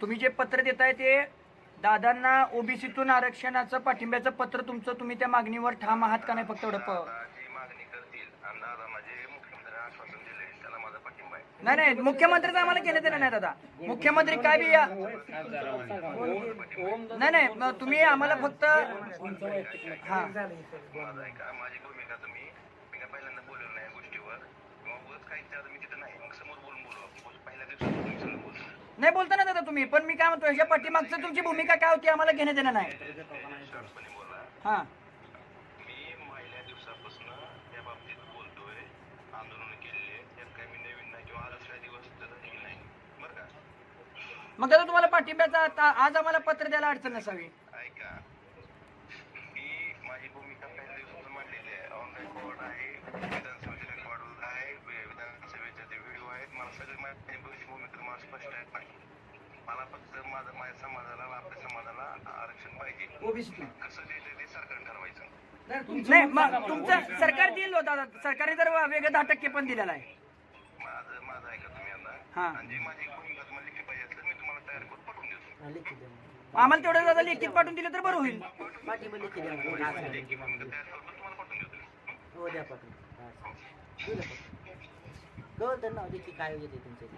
तुम्ही जे पत्र देताय ते दादांना ओबीसीतून आरक्षणाचं पाठिंब्याचं पत्र तुमचं तुम्ही त्या मागणीवर ठाम आहात का नाही फक्त एवढं प- दादा जी मागणी करतील. आणि दादा माझे मुख्यमंत्र्यांनी आश्वासन दिले त्याला माझा पाठिंबा आहे. नाही नाही मुख्यमंत्रीचं आम्हाला केलं देणं नाही दादा. मुख्यमंत्री काय बी या नाही नाही मग तुम्ही आम्हाला फक्त हा. माझा आहे का माझी भूमिका तुम्ही मी काय पहिल्यांदा बोललो नाही या गोष्टीवर. किंवा उगाच काही ते आता मी तिथं नाही. मग समोर बोलून बोलू. आपण. पहिल्या दिवसात तुम्ही सगळं बोलतो. नाही तुम्ही पण मी काय म्हणतो ह्याच्या पाठीमागचं तुमची भूमिका काय होती आम्हाला घेणं देणं नाही. हा. मी पहिल्या दिवसापासून या बाबतीत बोलतोय आंदोलन केलेले त्यात काही मी नवीन नाही किंवा आज दिवस झालेली नाही. बरं का? मग दादा तुम्हाला पाठिंब्याचा आता आज आम्हाला पत्र द्यायला अडचण नसावी. ऐका. मी माझी भूमिका पहिल्या दिवसापासून मांडलेली आहे. ऑन रेकॉर्ड आहे विधानसभेचे रेकॉर्ड आहे विधानसभेचे ते व्हिडिओ आहेत मला सगळी माझी भूमिका मला स्पष्ट आहे माझं माझ्या समाजाला आपल्या समाजाला आरक्षण पाहिजे. ओबीसीतून कसं ते सरकारने ठरवायचं. नाही मग तुमचं सरकार देईल हो दादा. सरकारने तर वेगळं दहा टक्के पण दिलेला आहे. माझं माझं ऐका तुम्ही आता हा. आणि जी माझी भूमिका तुम्हाला लिखी पाहिजे असेल मी तुम्हाला तयार करून पाठवून देतो. आम्हाला तेवढं दादा लेखीत पाठवून दिलं तर बरं होईल. लेखी भूमिका तयार करून तुम्हाला पाठवून देतो. उद्या पाठवून. कळतं ना की काय येते तुमचं.